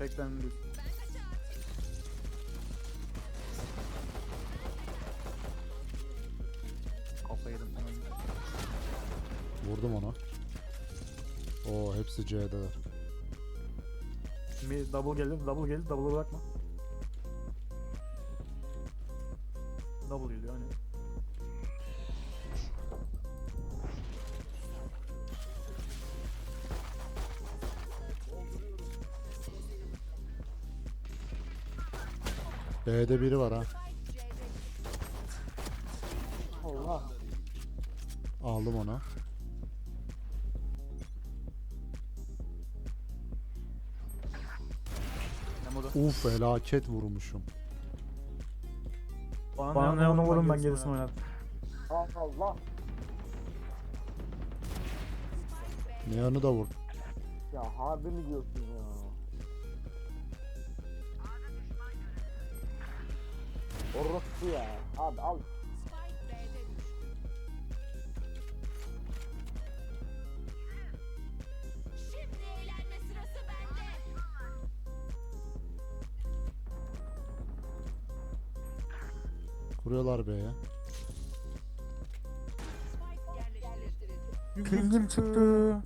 Beklen değil. Kafa yedim. Vurdum onu. Oo hepsi C'deler. Bir double geldi, double geldi, double bırakma. Double geliyor hani. B'de biri var ha. Allah. Aldım onu. Uf felaket vurmuşum. Bana, Bana ne onu vurun ben gerisini oynarım. Allah. Neon'u da vur. Ya harbi mi diyorsun ya? Orospu ya. Abi al. Kuruyorlar be ya. Pingim çıktı.